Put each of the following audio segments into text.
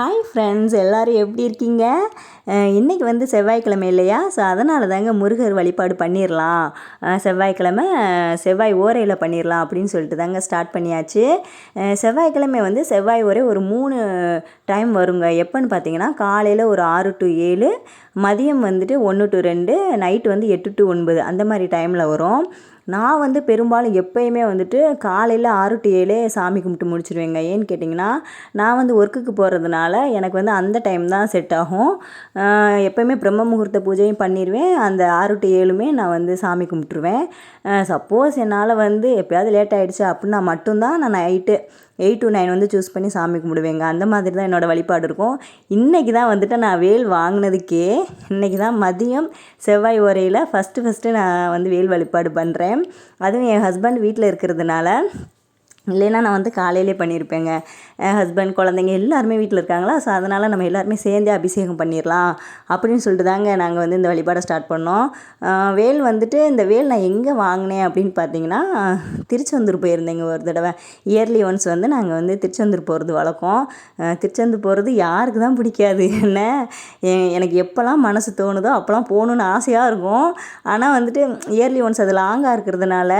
Hi friends எல்லோரும் எப்படி இருக்கீங்க? இன்றைக்கி வந்து செவ்வாய்க்கிழமை இல்லையா? ஸோ அதனால தாங்க முருகர் வழிபாடு பண்ணிடலாம் செவ்வாய்க்கிழமை செவ்வாய் ஓரையில் பண்ணிடலாம் அப்படின்னு சொல்லிட்டு தாங்க ஸ்டார்ட் பண்ணியாச்சு. செவ்வாய்க்கிழமை வந்து செவ்வாய் ஓரை ஒரு மூணு டைம் வருங்க. எப்போன்னு பார்த்தீங்கன்னா காலையில் ஒரு ஆறு டு ஏழு மதியம் வந்துட்டு ஒன்று டு ரெண்டு நைட்டு வந்து எட்டு டு ஒன்பது அந்த மாதிரி டைமில் வரும். நான் வந்து பெரும்பாலும் எப்பயுமே வந்துட்டு காலையில் ஆறு டு ஏழே சாமி கும்பிட்டு முடிச்சிடுவேங்க ஏன்னு கேட்டிங்கன்னா நான் வந்து ஒர்க்குக்கு போகிறதுனால எனக்கு வந்து அந்த டைம் தான் செட் ஆகும். எப்போயுமே எப்பயுமே பிரம்ம முகூர்த்த பூஜையும் பண்ணிடுவேன் அந்த ஆறு டு ஏழுமே நான் வந்து சாமி கும்பிட்ருவேன் சப்போஸ் என்னால் வந்து எப்போயாவது லேட் ஆகிடுச்சு அப்படின்னா மட்டும்தான் நான் நைட்டு எயிட் டு நைன் வந்து சூஸ் பண்ணி சாமி கும்பிடுவேங்க. அந்த மாதிரி தான் என்னோடய வழிபாடு இருக்கும். இன்றைக்கி தான் வந்துட்டு நான் வேல் வாங்கினதுக்கே இன்றைக்கி தான் மதியம் செவ்வாய் உரையில் ஃபஸ்ட்டு ஃபஸ்ட்டு நான் வந்து வேல் வழிபாடு பண்ணுறேன் அதுவும் என் ஹஸ்பண்ட் வீட்டில் இருக்கிறதுனால இல்லைன்னா நான் வந்து காலையிலே பண்ணியிருப்பேங்க. ஹஸ்பண்ட் குழந்தைங்க எல்லாருமே வீட்டில் இருக்காங்களா? ஸோ அதனால் நம்ம எல்லாருமே சேர்ந்தே அபிஷேகம் பண்ணிடலாம் அப்படின்னு சொல்லிட்டு தாங்க நாங்கள் வந்து இந்த வழிபாடை ஸ்டார்ட் பண்ணோம். வேல் வந்துட்டு இந்த வேல் நான் எங்கே வாங்கினேன் அப்படின்னு பார்த்தீங்கன்னா திருச்செந்தூர் போயிருந்தேங்க ஒரு தடவை. இயர்லி ஒன்ஸ் வந்து நாங்கள் வந்து திருச்செந்தூர் போகிறது வழக்கம். திருச்செந்தூர் போகிறது யாருக்கு தான் பிடிக்காது. என்ன? எனக்கு எப்போல்லாம் மனசு தோணுதோ அப்போல்லாம் போகணுன்னு ஆசையாக இருக்கும். ஆனால் வந்துட்டு இயர்லி ஒன்ஸ் அது லாங்காக இருக்கிறதுனால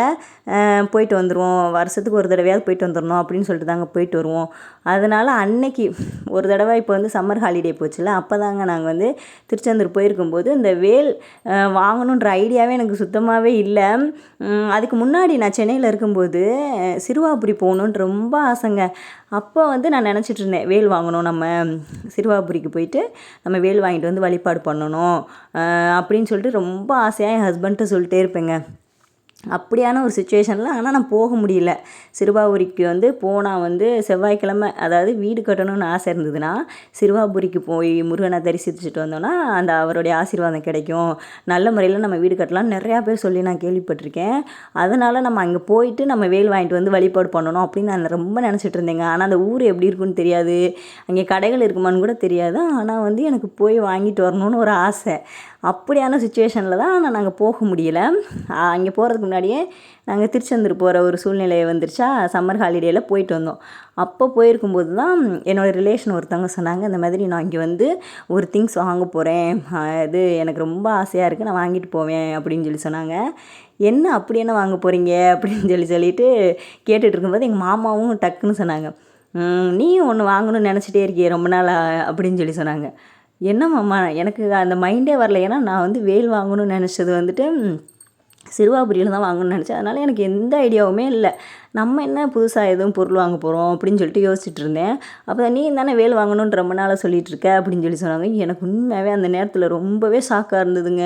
போயிட்டு வந்துடுவோம் வருஷத்துக்கு ஒரு தடவையாவது போயிட்டு வந்துடணும் அப்படின்னு சொல்லிட்டு தாங்க போயிட்டு வருவோம். அதனால் அன்னைக்கு ஒரு தடவை இப்போ வந்து சம்மர் ஹாலிடே போச்சுல அப்போ தாங்க நாங்கள் வந்து திருச்செந்தூர் போயிருக்கும்போது இந்த வேல் வாங்கணுன்ற ஐடியாவே எனக்கு சுத்தமாகவே இல்லை. அதுக்கு முன்னாடி நான் சென்னையில் இருக்கும்போது சிறுவாபுரி போகணுன்னு ரொம்ப ஆசைங்க. அப்போ வந்து நான் நினச்சிட்டு இருந்தேன் வேல் வாங்கணும் நம்ம சிறுவாபுரிக்கு போயிட்டு நம்ம வேல் வாங்கிட்டு வந்து வழிபாடு பண்ணணும் அப்படின்னு சொல்லிட்டு ரொம்ப ஆசையாக என் ஹஸ்பண்ட்ட சொல்லிட்டே இருப்பேங்க. அப்படியான ஒரு சுச்சுவேஷனில் ஆனால் நான் போக முடியல. சிறுவாபுரிக்கு வந்து போனால் வந்து செவ்வாய்க்கிழமை அதாவது வீடு கட்டணும்னு ஆசை இருந்ததுன்னா சிறுவாபுரிக்கு போய் முருகனை தரிசித்துட்டு வந்தோன்னா அந்த அவருடைய ஆசீர்வாதம் கிடைக்கும். நல்ல முறையில் நம்ம வீடு கட்டலாம் நிறையா பேர் சொல்லி நான் கேள்விப்பட்டிருக்கேன். அதனால் நம்ம அங்கே போயிட்டு நம்ம வேல் வாங்கிட்டு வந்து வழிபாடு பண்ணணும் அப்படின்னு நான் ரொம்ப நினச்சிட்டு இருந்தேங்க. ஆனால் அந்த ஊர் எப்படி இருக்குன்னு தெரியாது. அங்கே கடைகள் இருக்குமான்னு கூட தெரியாது. ஆனால் வந்து எனக்கு போய் வாங்கிட்டு வரணும்னு ஒரு ஆசை. அப்படியான சுச்சுவேஷனில் தான் ஆனால் நாங்கள் போக முடியல. அங்கே போகிறதுக்கு முன்னாடியே நாங்கள் திருச்செந்தூர் போகிற ஒரு சூழ்நிலை வந்துருச்சா? சம்மர் ஹாலிடேயில் போயிட்டு வந்தோம். அப்போ போயிருக்கும்போது தான் என்னோடய ரிலேஷன் ஒருத்தவங்க சொன்னாங்க இந்த மாதிரி நான் இங்கே வந்து ஒரு திங்ஸ் வாங்க போகிறேன் இது எனக்கு ரொம்ப ஆசையாக இருக்குது நான் வாங்கிட்டு போவேன். அப்படின்னு சொல்லி சொன்னாங்க. என்ன? அப்படி என்ன வாங்க போகிறீங்க அப்படின்னு சொல்லி சொல்லிட்டு கேட்டுட்டு இருக்கும்போது எங்கள் மாமாவும் டக்குன்னு சொன்னாங்க நீயும் ஒன்று வாங்கணும்னு நினச்சிட்டே இருக்கியே ரொம்ப நாள். அப்படின்னு சொல்லி சொன்னாங்க. என்ன மாமா? எனக்கு அந்த மைண்டே வரல. ஏன்னா நான் வந்து வேல் வாங்கணும்னு நினச்சது வந்துட்டு சிறுவாபுரியில் தான் வாங்கணும்னு நினச்சேன். அதனால் எனக்கு எந்த ஐடியாவுமே இல்லை. நம்ம என்ன புதுசாக எதுவும் பொருள் வாங்க போகிறோம் அப்படின்னு சொல்லிட்டு யோசிச்சுட்டு இருந்தேன். அப்போ நீ தானே வேல் வாங்கணும்னு ரொம்ப நாளாக சொல்லிட்டு இருக்க அப்படின்னு சொல்லி சொன்னாங்க. எனக்கு உண்மையாகவே அந்த நேரத்தில் ரொம்பவே ஷாக்காக இருந்ததுங்க.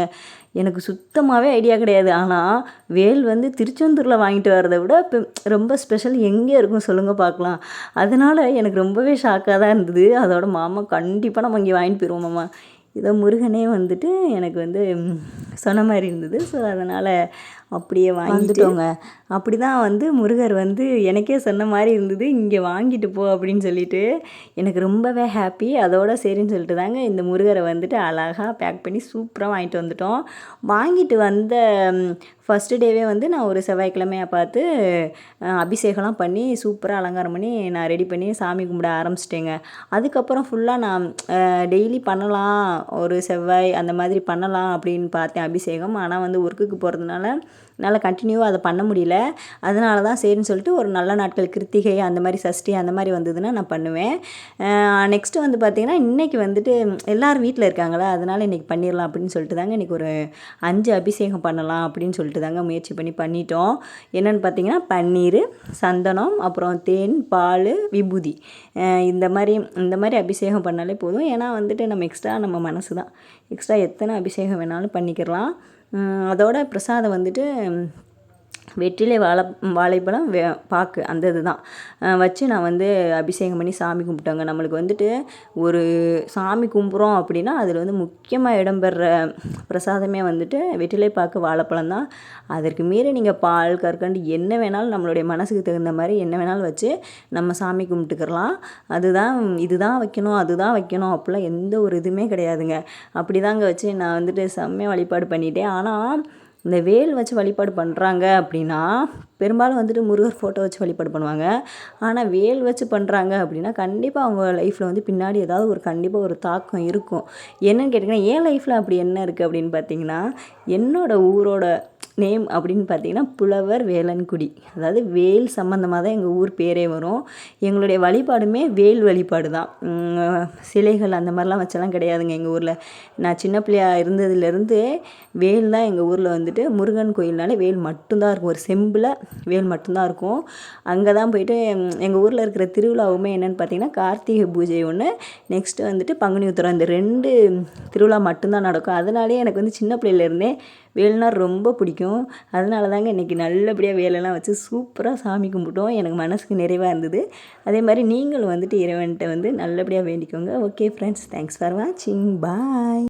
எனக்கு சுத்தமாகவே ஐடியா கிடையாது. ஆனால் வேல் வந்து திருச்செந்தூரில் வாங்கிட்டு வரதை விட இப்போ ரொம்ப ஸ்பெஷல் எங்கே இருக்கும் சொல்லுங்கள் பார்க்கலாம். அதனால் எனக்கு ரொம்பவே ஷாக்காக தான் இருந்தது. அதோட மாமா கண்டிப்பாக நம்ம இங்கே வாங்கிட்டு போயிடுவோம் மாமா. இதோ முருகனே வந்துட்டு எனக்கு வந்து சொன்ன மாதிரி இருந்தது. ஸோ அதனால் அப்படியே வாங்கிட்டோங்க அப்படி தான் வந்து முருகர் வந்து எனக்கே சொன்ன மாதிரி இருந்தது. இங்கே வாங்கிட்டு போ அப்படின்னு சொல்லிட்டு எனக்கு ரொம்பவே ஹாப்பி அதோட சரின்னு சொல்லிட்டு தாங்க இந்த முருகரை வந்துட்டு அழகாக பேக் பண்ணி சூப்பராக வாங்கிட்டு வந்துட்டோம். வாங்கிட்டு வந்த ஃபஸ்ட்டு டேவே வந்து நான் ஒரு செவ்வாய்க்கிழமையாக பார்த்து அபிஷேகம்லாம் பண்ணி சூப்பராக அலங்காரம் பண்ணி நான் ரெடி பண்ணி சாமி கும்பிட ஆரம்பிச்சிட்டேங்க. அதுக்கப்புறம் ஃபுல்லாக நான் டெய்லி பண்ணலாம் ஒரு செவ்வாய் அந்த மாதிரி பண்ணலாம் அப்படின்னு பார்த்தேன் அபிஷேகம். ஆனால் வந்து ஒர்க்குக்கு போகிறதுனால என்னால் கண்டினியூவாக அதை பண்ண முடியல. அதனால தான் சரின்னு சொல்லிட்டு ஒரு நல்ல நாட்கள் கிருத்திகை அந்த மாதிரி சஷ்டி அந்த மாதிரி வந்ததுன்னா நான் பண்ணுவேன். நெக்ஸ்ட்டு வந்து பார்த்திங்கன்னா இன்றைக்கி வந்துட்டு எல்லோரும் வீட்டில் இருக்காங்களா அதனால் இன்றைக்கி பண்ணிடலாம் அப்படின்னு சொல்லிட்டு தாங்க இன்றைக்கி ஒரு அஞ்சு அபிஷேகம் பண்ணலாம் அப்படின்னு சொல்லிட்டு தாங்க முயற்சி பண்ணி பண்ணிட்டோம். என்னென்னு பார்த்தீங்கன்னா பன்னீர் சந்தனம் அப்புறம் தேன் பால் விபூதி. இந்த மாதிரி இந்த மாதிரி அபிஷேகம் பண்ணாலே போதும். ஏன்னா வந்துட்டு நம்ம எக்ஸ்ட்ரா நம்ம மனசு தான் எக்ஸ்ட்ரா எத்தனை அபிஷேகம் வேணாலும் பண்ணிக்கிறலாம். அதோட பிரசாதம் வந்துட்டு வெற்றிலை வாழை வாழைப்பழம் வே பாக்கு அந்த இதுதான். தான் வச்சு நான் வந்து அபிஷேகம் பண்ணி சாமி கும்பிட்டாங்க. நம்மளுக்கு வந்துட்டு ஒரு சாமி கும்பிட்றோம் அப்படின்னா அதில் வந்து முக்கியமாக இடம்பெற பிரசாதமே வந்துட்டு வெற்றிலை பாக்கு வாழைப்பழம் தான். அதற்கு மீறி நீங்கள் பால் கற்கண்டு என்ன வேணாலும் நம்மளுடைய மனசுக்கு தகுந்த மாதிரி என்ன வேணாலும் வச்சு நம்ம சாமி கும்பிட்டுக்கிறலாம் அதுதான் இதுதான் வைக்கணும் அதுதான் வைக்கணும் அப்படிலாம் எந்த ஒரு இதுவுமே கிடையாதுங்க. அப்படி தாங்க வச்சு நான் வந்துட்டு செம்மையாக வழிபாடு பண்ணிட்டேன். ஆனால் இந்த வேல் வச்சு வழிபாடு பண்ணுறாங்க அப்படின்னா பெரும்பாலும் வந்துட்டு முருகர் ஃபோட்டோ வச்சு வழிபாடு பண்ணுவாங்க. ஆனால் வேல் வச்சு பண்ணுறாங்க அப்படின்னா கண்டிப்பாக அவங்க லைஃப்பில் வந்து பின்னாடி ஏதாவது ஒரு கண்டிப்பாக ஒரு தாக்கம் இருக்கும். என்னன்னு கேட்டிங்கன்னா என் லைஃப்பில் அப்படி என்ன இருக்குது அப்படின்னு பார்த்தீங்கன்னா என்னோடய ஊரோட நேம் அப்படின்னு பார்த்தீங்கன்னா புலவர் வேலன்குடி. அதாவது வேல் சம்மந்தமாக தான் எங்கள் ஊர் பேரே வரும். எங்களுடைய வழிபாடுமே வேல் வழிபாடு தான். சிலைகள் அந்த மாதிரிலாம் வச்செல்லாம் கிடையாதுங்க எங்கள் ஊரில். நான் சின்ன பிள்ளையா இருந்ததுலேருந்து வேல் தான் எங்கள் ஊரில் வந்துட்டு முருகன் கோயில்னாலே வேல் மட்டும்தான் இருக்கும். ஒரு செம்பில் வேல் மட்டும்தான் இருக்கும். அங்கே தான் போயிட்டு எங்கள் ஊரில் இருக்கிற திருவிழாவுமே என்னென்னு பார்த்தீங்கன்னா கார்த்திகை பூஜை ஒன்று நெக்ஸ்ட்டு வந்துட்டு பங்குனி உத்தரம். இந்த ரெண்டு திருவிழா மட்டும்தான் நடக்கும். அதனாலே எனக்கு வந்து சின்ன பிள்ளையிலேருந்தே வேல்னா ரொம்ப பிடிக்கும். அதனால தாங்க இன்றைக்கி நல்லபடியாக வேலெல்லாம் வச்சு சூப்பராக சாமி கும்பிட்டோம். எனக்கு மனசுக்கு நிறைவாக இருந்தது. அதே மாதிரி நீங்களும் வந்துட்டு இறைவன்கிட்ட வந்து நல்லபடியாக வேண்டிக்கோங்க. ஓகே ஃப்ரெண்ட்ஸ் தேங்க்ஸ் ஃபார் வாட்சிங் பாய்